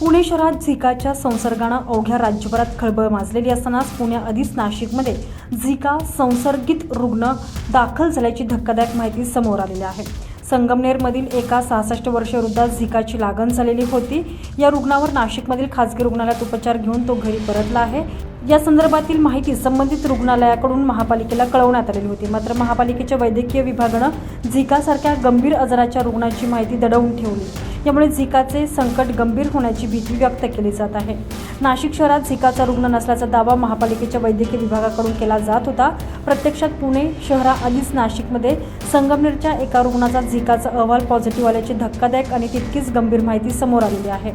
पुणे शहरात झिकाच्या संसर्गानं अवघ्या राज्यभरात खळबळ माजलेली असतानाच पुण्याआधीच नाशिकमध्ये झिका संसर्गित रुग्ण दाखल झाल्याची धक्कादायक माहिती समोर आलेली आहे. संगमनेरमधील एका सहासष्ट वर्ष वृद्धास झिकाची लागण झालेली होती. या रुग्णावर नाशिकमधील खासगी रुग्णालयात उपचार घेऊन तो घरी परतला आहे. या संदर्भातील माहिती संबंधित रुग्णालयाकडून महापालिकेला कळवण्यात आलेली होती. मात्र महापालिकेच्या वैद्यकीय विभागानं झिकासारख्या गंभीर आजाराच्या रुग्णाची माहिती दडवून ठेवली. यामुळे झिकाचे संकट गंभीर होण्याची भीती व्यक्त केली जात आहे. नाशिक शहरात झिकाचा रुग्ण नसल्याचा दावा महापालिकेच्या वैद्यकीय विभागाकडून केला जात होता. प्रत्यक्षात पुणे शहराआधीच नाशिकमध्ये संगमनेरच्या एका रुग्णाचा झिकाचा अहवाल पॉझिटिव्ह आल्याची धक्कादायक आणि तितकीच गंभीर माहिती समोर आलेली आहे.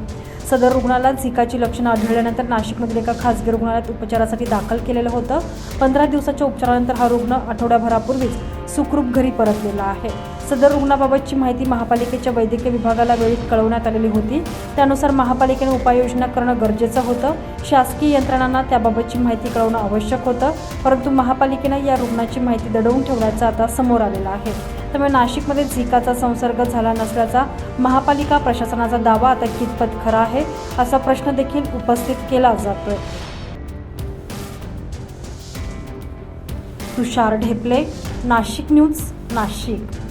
सदर रुग्णाला झिकाची लक्षणं आढळल्यानंतर नाशिकमधील एका खासगी रुग्णालयात उपचारासाठी दाखल केलेलं होतं. पंधरा दिवसाच्या उपचारानंतर हा रुग्ण आठवड्याभरापूर्वीच सुखरूप घरी परतलेला आहे. सदर रुग्णाबाबतची माहिती महापालिकेच्या वैद्यकीय विभागाला वेळीत कळवण्यात आलेली होती. त्यानुसार महापालिकेने उपाययोजना करणं गरजेचं होतं. शासकीय यंत्रणांना त्याबाबतची माहिती कळवणं आवश्यक होतं. परंतु महापालिकेनं या रुग्णाची माहिती दडवून ठेवण्याचं आता समोर आलेलं आहे. त्यामुळे नाशिकमध्ये झिकाचा संसर्ग झाला नसल्याचा महापालिका प्रशासनाचा दावा आता कितपत खरा आहे असा प्रश्न देखील उपस्थित केला जातोय. तुषार ढेपले नाशिक न्यूज नाशिक.